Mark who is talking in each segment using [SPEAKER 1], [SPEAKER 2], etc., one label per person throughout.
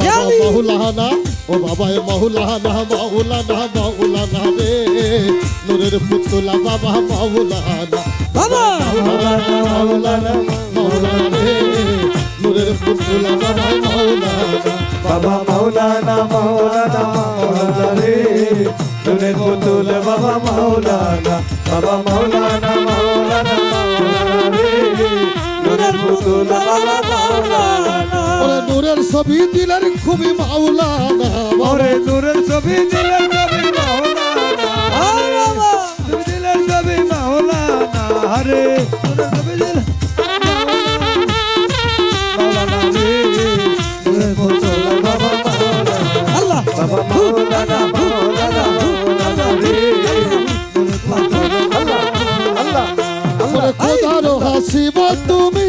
[SPEAKER 1] বাবা
[SPEAKER 2] জানি।
[SPEAKER 1] মাহুলানা ও বাবা এ মাহুলানা মাহুলানা মাহুলানা রে। নূরের পুতুলা বাবা মাহুলানা
[SPEAKER 2] বাবা!
[SPEAKER 1] মাওলানা মাওলানা মাওলানা রে। নূরের পুতুলা বাবা মাওলানা
[SPEAKER 3] বাবা মাওলানা মাওলানা মাওলানা রে। দুনের পুতুল বাবা মাওলানা বাবা মাওলানা
[SPEAKER 1] নূরের ছবি দিলেন খুবই মাওলানা।
[SPEAKER 3] ওরে দূরের ছবি দিলেন ছবি মাওলানা।
[SPEAKER 2] আরে বাবা।
[SPEAKER 3] ছবি দিলেন ছবি মাওলানা। আরে দূরের ছবি দিলেন। মাওলানা রে। দুনের পুতুল বাবা মাওলানা।
[SPEAKER 2] আল্লাহ।
[SPEAKER 3] বাবা মাওলানা মাওলানা মাওলানা রে। আল্লাহ। আল্লাহ।
[SPEAKER 1] ওরে খোদার হাসিব তুমি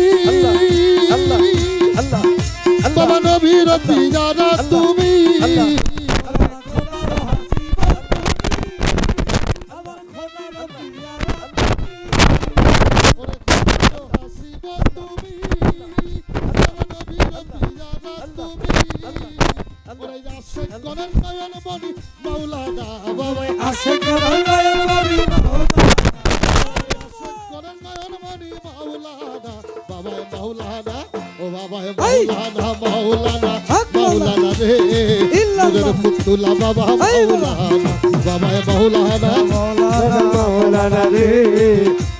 [SPEAKER 1] দিদারা তুমি। ওরে আশেক নয়ন মনি মাওলানা বাবা।
[SPEAKER 3] আসে করল নয়ন বাবা
[SPEAKER 1] মাওলানা
[SPEAKER 2] হক
[SPEAKER 1] মাওলানা রে
[SPEAKER 2] ইল্লাল্লাহ।
[SPEAKER 1] পুতুলা বাবা
[SPEAKER 2] আই বাবা।
[SPEAKER 1] মাওলানা। বাবা। মাওলানা
[SPEAKER 3] মাওলানা। রে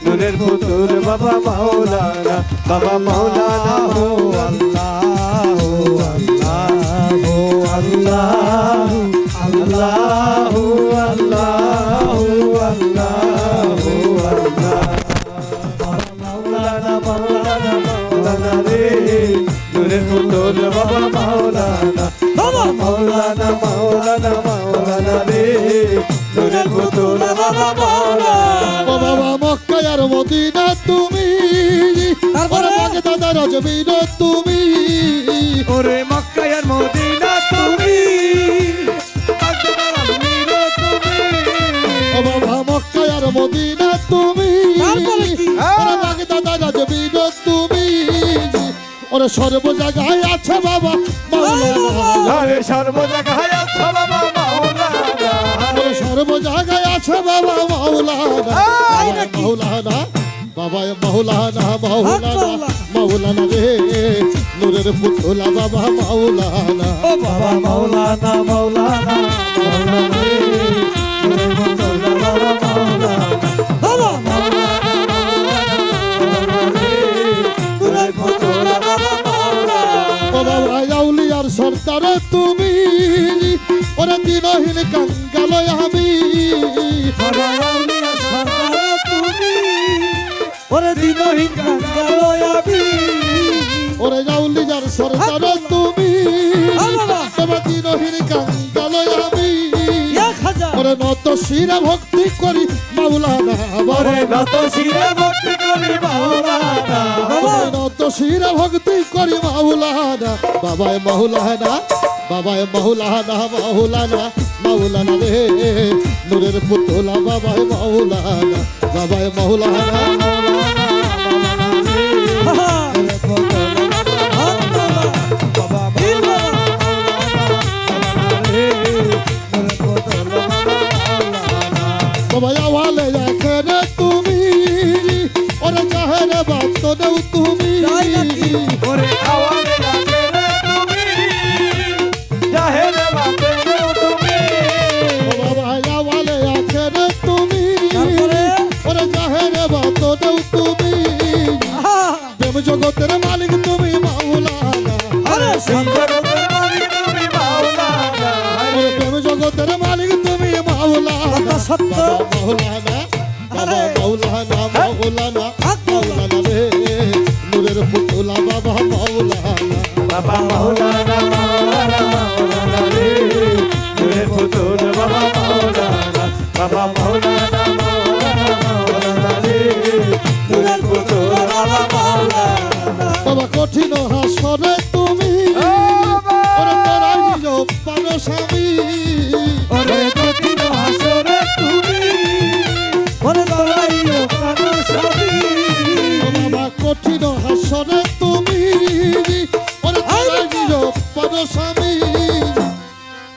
[SPEAKER 3] নুরের পুতুল বাবা মাওলানা। বাবা মাওলানা হো আল্লাহ। মাওলানা মাওলানা রে। নুরের পুতুল বাবা মাওলানা।
[SPEAKER 2] বাবা
[SPEAKER 1] মক্কায়ার মদিনা তুমি।
[SPEAKER 2] তারপরে?
[SPEAKER 1] ওরে বাগদাদ রাজবীর তুমি।
[SPEAKER 3] ওরে মক্কায়ার মদিনা তুমি।
[SPEAKER 1] বাবা মক্কায়ার মদিনা তুমি।
[SPEAKER 2] তারপরে কি?
[SPEAKER 1] ওরে বাগদাদ তুমি। ওরে সর্ব জায়গায় আছে বাবা
[SPEAKER 3] আরে সর্ব জায়গায় আছো বাবা মাওলানা।
[SPEAKER 1] ওরে সর্ব জায়গায় আছে বাবা মাওলানা? মাওলানা বাবা মাওলানা মাওলানা। মাওলানা রে। নূরের পুতুলা বাবা মাওলানা।
[SPEAKER 3] বাবা মাওলানা মাওলানা।
[SPEAKER 1] সর্দার তুমি। ওরে দিনহীন কাঙ্গাল আমি।
[SPEAKER 2] ওরে দিনহীন কাঙ্গালয় আমি।
[SPEAKER 1] ওরে আউলিয়ার সর্দার তুমি।
[SPEAKER 2] বাবা।
[SPEAKER 1] বাবা দিনহীন কাঙ্গাল আমি। ওরে নত শিরা ভক্তি করি মাওলানা।
[SPEAKER 3] ওরে নত শিরে ভক্তি
[SPEAKER 1] ওরে ভক্তি করি মাওলানা, বাবায় মাওলানা বাবায় মাওলানা মাওলানা মাওলানা রে, নূরের পুতুলা বাবায় মাওলানা বাবায় মাওলানা
[SPEAKER 2] বাবা
[SPEAKER 1] আওয়ালে এখানে তুমি, ওরে জাহেরে বাত তুমি।
[SPEAKER 2] নাকি?
[SPEAKER 3] ওরে আওয়াজে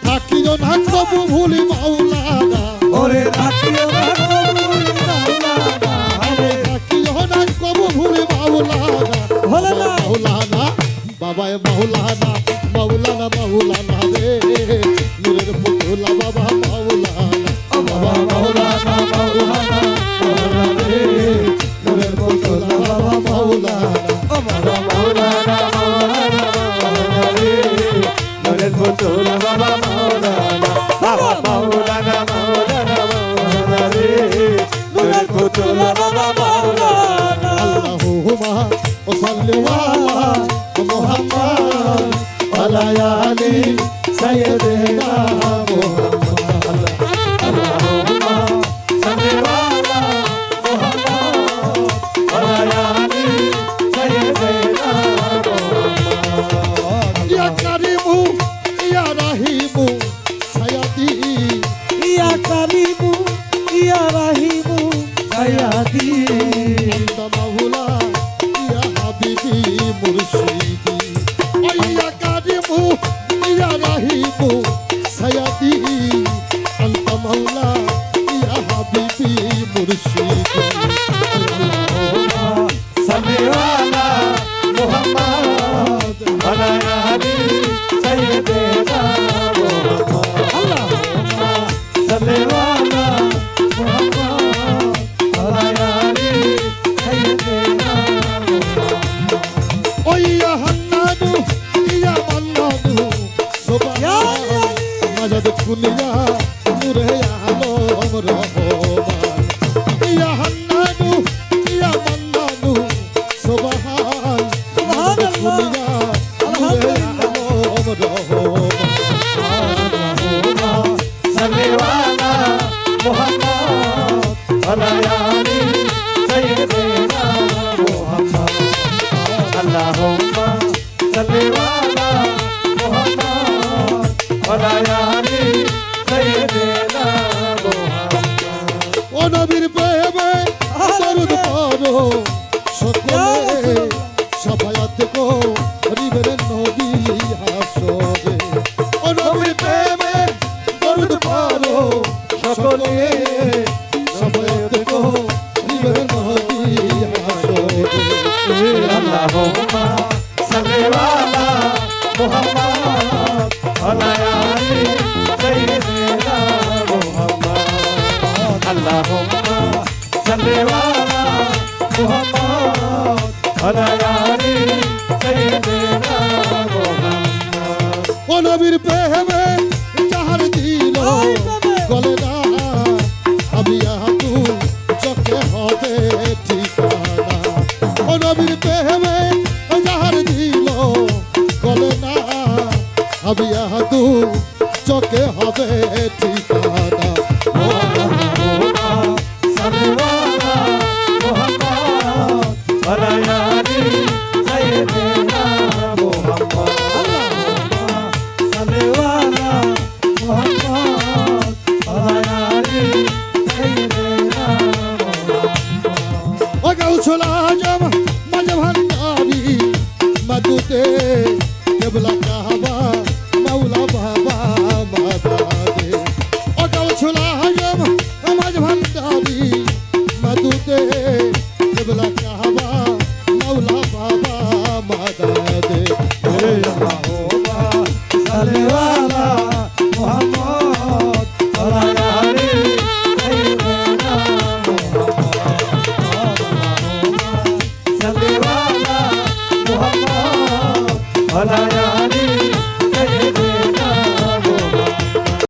[SPEAKER 1] থাকিও না কবু ভুলি মাওলানা।
[SPEAKER 3] ওরে রাখিও না
[SPEAKER 1] থাকিও না কবু ভুলি মাওলানা। মাওলানা বাবায় মাওলানা মাওলানা মাওলানা রে। নূরের পুতুলা বাবা মাওলানা। বাবা মাওলানা। পুতুল
[SPEAKER 2] রাহিমু
[SPEAKER 3] সায়াদি
[SPEAKER 1] দুনিয়া মুরে আলম রহমান ইয়া হান্নানু ইয়া মান্নানু সুবহান সুবহান দুনিয়া মুরে আলম রহমান
[SPEAKER 3] সবে ওয়ালা মোহাম্মদ, আলায়ানি, সাইয়েদেনা মোহাম্মদ।
[SPEAKER 1] আল্লাহুম্মা সবে ওয়ালা মোহাম্মদ, আলায়ানি। সকলে সাফায়াত করিবেন নবী হাসরে ও নবী প্রেমে দরুদ পারো সকলে। সাফায়াত করিবেন নবী
[SPEAKER 3] হাসরে আল্লাহুম্মা সাল্লি আলা মুহাম্মদ আলা আলি সাইয়্যিদিনা মুহাম্মদ। আল্লাহুম্মা সাল্লি আলা
[SPEAKER 1] ও নবীর প্রেমে যাহার দিল গলে না আমি হাতু চোখে হবে ঠিকানা। ও নবীর প্রেমে যাহার দিল গলে না আমি হাতু চোখে হবে ঠিকানা।
[SPEAKER 3] मधुते केवला कहवा मौला बा Aleluya.